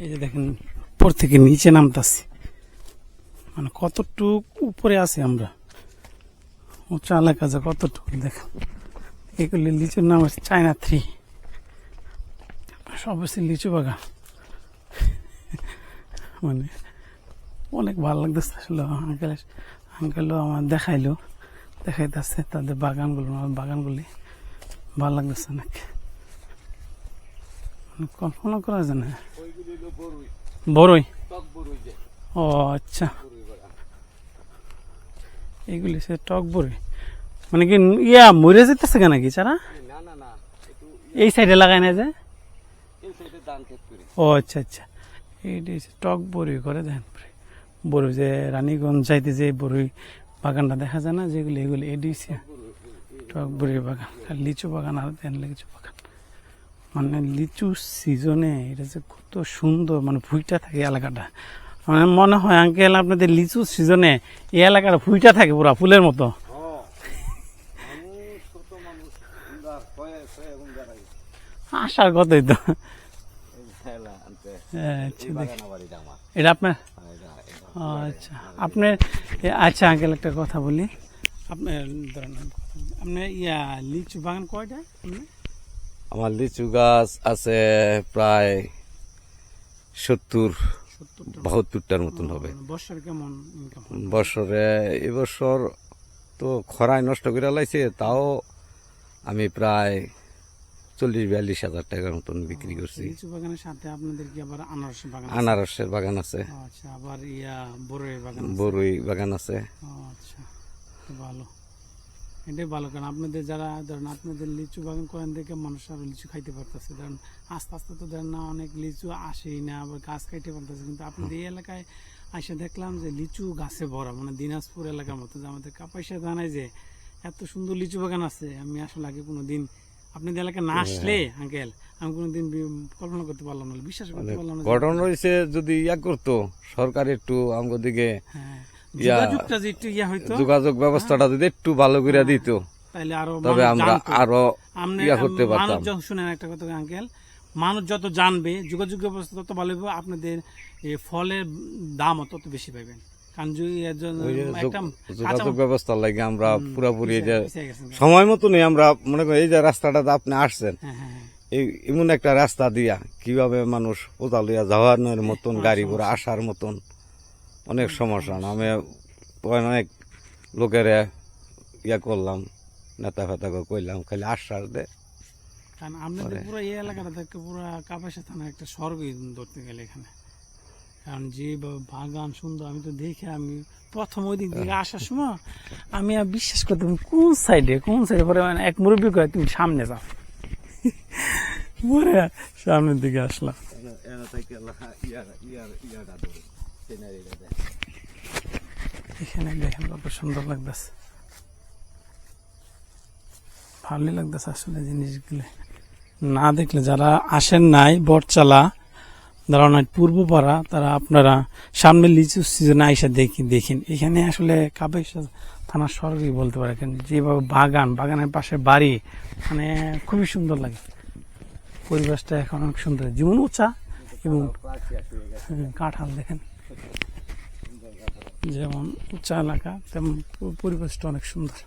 এই যে দেখেন, উপর থেকে নিচে নামতাছি। মানে কতটুক উপরে আছি আমরা? উঁচা এলাকা যে কতটুকু, দেখেন। এগুলি লিচুর নাম হচ্ছে চায়না থ্রি। সব হচ্ছে লিচু বাগান। মানে অনেক ভালো লাগতেছে আসলে। আঙ্কেল আঙ্কেলও আমার দেখাইলো। দেখাইতেছে তাদের বাগানগুলো, আমার বাগানগুলি। ভালো লাগতেছে অনেক। মানে কল্পনা করা যায় না। বড়ই ও আচ্ছা। এগুলি সে টক বড়ই মানে কি ইয়া মরে যেতেছে কেন কি চারা? এই সাইডে লাগাই না যে? ও আচ্ছা আচ্ছা। এইটি টক বড়ই করে দেখেন বড়ই যে রানীগঞ্জ যাইতে যে বড়ই বাগানটা দেখা যায় না যেগুলি এগুলি এডি টক বড়ি বাগান। লিচু বাগান আর দেন লিচু বাগান। মানে লিচু সিজনে এটা যে কত সুন্দর মানে ভুইটা থাকে এলাকাটা। মানে মনে হয় আঙ্কেল আপনাদের লিচু সিজনে এই এলাকাটা ভুইটা থাকে পুরা, ফুলের মতো। আসার কথাই তো। আনতে আচ্ছা এটা আপনার? আচ্ছা আপনার আচ্ছা আঙ্কেল একটা কথা বলি। আপনার, ধরেন, আপনার ইয়া, লিচু বাগান কয়টা? আপনার? আমার লিচু গাছ আছে প্রায় সত্তর বাহাত্তরটার মতন হবে। কেমন বছরে এবছর তো খরায় নষ্ট করে লাইছে তাও আমি প্রায় চল্লিশ বিয়াল্লিশ হাজার টাকার মতন বিক্রি করছি। লিচু বাগানের সাথে আপনাদের কি আবার আনারস বাগান আনারসের বাগান আছে। আচ্ছা আবার ইয়া বাগান আছে? বরুই বাগান আছে। আচ্ছা ভালো। এটাই ভালো কারণ আপনাদের যারা ধরেন আপনাদের লিচু বাগান করেন দেখে মানুষ আরও লিচু খাইতে পারতেছে। ধরেন আস্তে আস্তে তো ধরেন না অনেক লিচু আসেই না আবার গাছ খাইতে পারতেছে। কিন্তু আপনাদের এই এলাকায় এসে দেখলাম যে লিচু গাছে ভরা মানে দিনাজপুর এলাকার মতো যে আমাদের কাপাইশা জানায় যে এত সুন্দর লিচু বাগান আছে আমি আসলে আগে কোনো দিন আপনাদের এলাকায় না আসলে আঙ্কেল আমি কোনোদিন বি- কল্পনা করতে পারলাম না বিশ্বাস করতে পারলাম না গঠন রয়েছে যদি ইয়া করতো সরকার একটু আমাদের দিকে হ্যাঁ। যোগাযোগ ব্যবস্থাটা যদি একটু ভালো করে দিত তবে আমরা আরও ইয়া করতে পারতাম। শুনেন একটা কথা আঙ্কেল মানুষ যত জানবে যোগাযোগ ব্যবস্থা তত ভালো হবে আপনাদের ফলের দাম তত বেশি পাবেন যোগাযোগ ব্যবস্থার লাগে আমরা পুরাপুরি সময় মতনই আমরা মনে করি এই যে রাস্তাটাতে আপনি আসছেন হ্যাঁ, হ্যাঁ, হ্যাঁ। এই এমন একটা রাস্তা দিয়া কীভাবে মানুষ লইয়া যাওয়ানোর মতন গাড়ি ঘোড়া আসার মতন অনেক সমস্যা না। আমি অনেক লোকের ইয়া করলাম নেতা ফেতা কইলাম খালি আশ্বাস দে। কারণ আপনাদের পুরো এই এলাকাটা থেকে পুরো কাপাসা থানা একটা স্বর্গই ধরতে গেলে এখানে। কারণ যে বা- বাগান সুন্দর আমি তো দেখে আমি প্রথম ওই দিক থেকে আসার সময় আমি আর বিশ্বাস কোন সাইডে কোন সাইডে? পরে মানে এক মুরব্বী কয় তুমি সামনে যাও। পরে সামনের দিকে আসলাম। এখানে দেখেন কত সুন্দর লাগতেছে। ভালোই লাগতেছে আসলে জিনিসগুলো। না দেখলে যারা আসেন নাই বটচালা দাঁড়ানো পূর্বপাড়া তারা আপনারা সামনে লিচু সিজনে আইসা দেখি দেখেন। এখানে আসলে কাপাইশা থানার স্বর্গই বলতে পারে যেভাবে বাগান বাগানের পাশে বাড়ি মানে খুবই সুন্দর লাগে। পরিবেশটা এখন অনেক সুন্দর। যেমন উঁচা এবং হুম, কাঁঠাল দেখেন। যেমন উঁচা এলাকা তেমন পরিবেশটা অনেক সুন্দর।